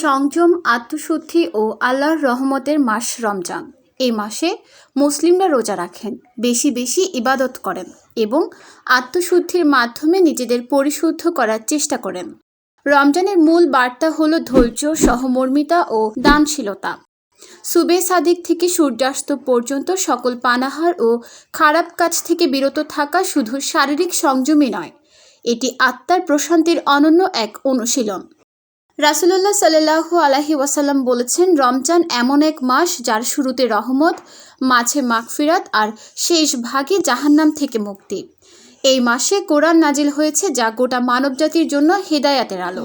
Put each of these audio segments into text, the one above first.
সংযম, আত্মশুদ্ধি ও আল্লাহর রহমতের মাস রমজান। এই মাসে মুসলিমরা রোজা রাখেন, বেশি বেশি ইবাদত করেন এবং আত্মশুদ্ধির মাধ্যমে নিজেদের পরিশুদ্ধ করার চেষ্টা করেন। রমজানের মূল বার্তা হলো ধৈর্য, সহমর্মিতা ও দানশীলতা। সুবে সাদিক থেকে সূর্যাস্ত পর্যন্ত সকল পানাহার ও খারাপ কাজ থেকে বিরত থাকা শুধু শারীরিক সংযমই নয় এটি আত্মার প্রশান্তির অনন্য এক অনুশীলন। রাসুলুল্লাহ সাল্লাহ আলাহি ওয়াসাল্লাম বলেছেন, রমজান এমন এক মাস যার শুরুতে রহমত, মাঝে মাগফিরাত আর শেষ ভাগে জাহান্নাম থেকে মুক্তি। এই মাসে কোরআন নাজিল হয়েছে যা গোটা মানবজাতির জন্য হেদায়াতের আলো।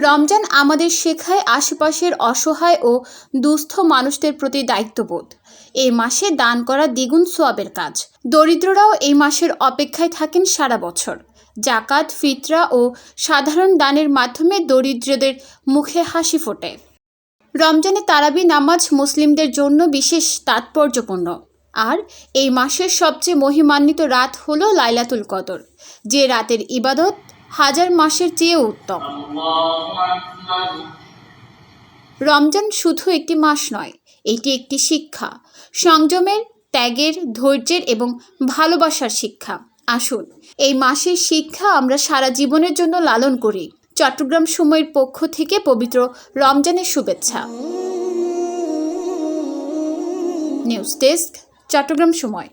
রমজান আমাদের শেখায় আশেপাশের অসহায় ও দুস্থ মানুষদের প্রতি দায়িত্ববোধ। এই মাসে দান করা দ্বিগুণ সোয়াবের কাজ। দরিদ্ররাও এই মাসের অপেক্ষায় থাকেন সারা বছর। জাকাত, ফিতরা ও সাধারণ দানের মাধ্যমে দরিদ্রদের মুখে হাসি ফোটে। রমজানে তারাবি নামাজ মুসলিমদের জন্য বিশেষ তাৎপর্যপূর্ণ। আর এই মাসের সবচেয়ে মহিমান্বিত রাত হলো লাইলাতুল কদর। যে রাতের ইবাদত হাজার মাসের চেয়ে উত্তম। রমজান শুধু একটি মাস নয়, এটি একটি শিক্ষা। সংযমের, ত্যাগের, ধৈর্যের এবং ভালোবাসার শিক্ষা। আসুন, এই মাসের শিক্ষা আমরা সারা জীবনের জন্য লালন করি। চট্টগ্রাম সময়ের পক্ষ থেকে পবিত্র রমজানের শুভেচ্ছা। নিউজ ডেস্ক, চট্টগ্রাম সময়।